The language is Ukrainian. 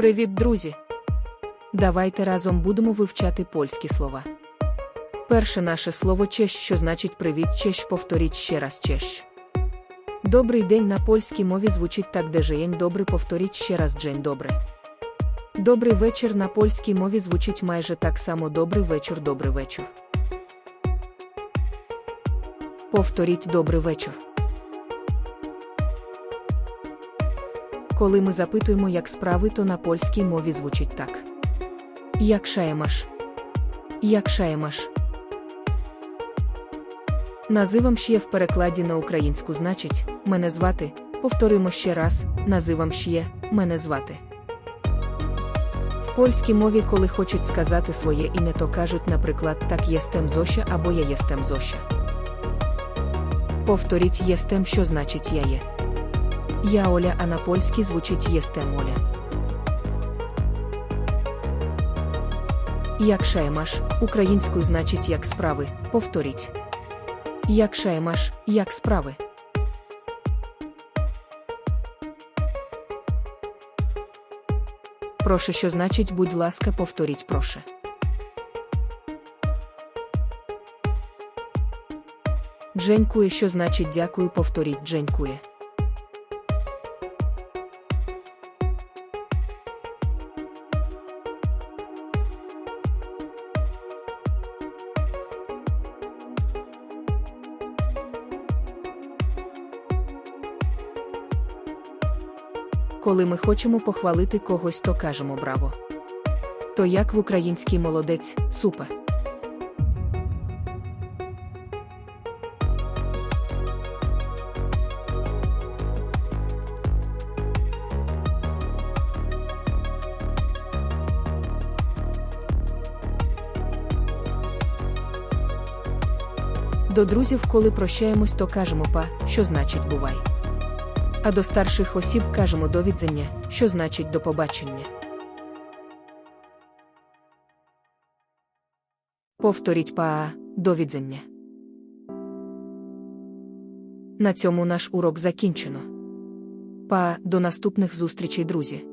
Привіт, друзі! Давайте разом будемо вивчати польські слова. Перше наше слово чещ, що значить привіт, чещ, повторіть ще раз чещ. Добрий день на польській мові звучить так де добрий, повторіть ще раз джень добре. Добрий вечір на польській мові звучить майже так само добрий вечір, добрий вечір. Повторіть добрий вечір. Коли ми запитуємо, як справи, то на польській мові звучить так. Як шаємаш? Як шаємаш? Називам ще в перекладі на українську значить мене звати. Повторимо ще раз, називам ще мене звати. В польській мові, коли хочуть сказати своє ім'я, то кажуть, наприклад, так єстем Зося або я єстем Зося. Повторіть єстем, що значить я є. Я Оля, а на польській звучить єстем Оля. Як шаємаш, українською значить як справи. Повторіть. Як шаємаш, як справи. Проше, що значить, будь ласка, повторіть проше. Дженькує, що значить дякую, повторіть дженькує. Коли ми хочемо похвалити когось, то кажемо браво. То як в українській молодець, супер. До друзів, коли прощаємось, то кажемо па, що значить бувай. А до старших осіб кажемо до відзення, що значить до побачення. Повторіть па до відзення. На цьому наш урок закінчено. Па до наступних зустрічей, друзі.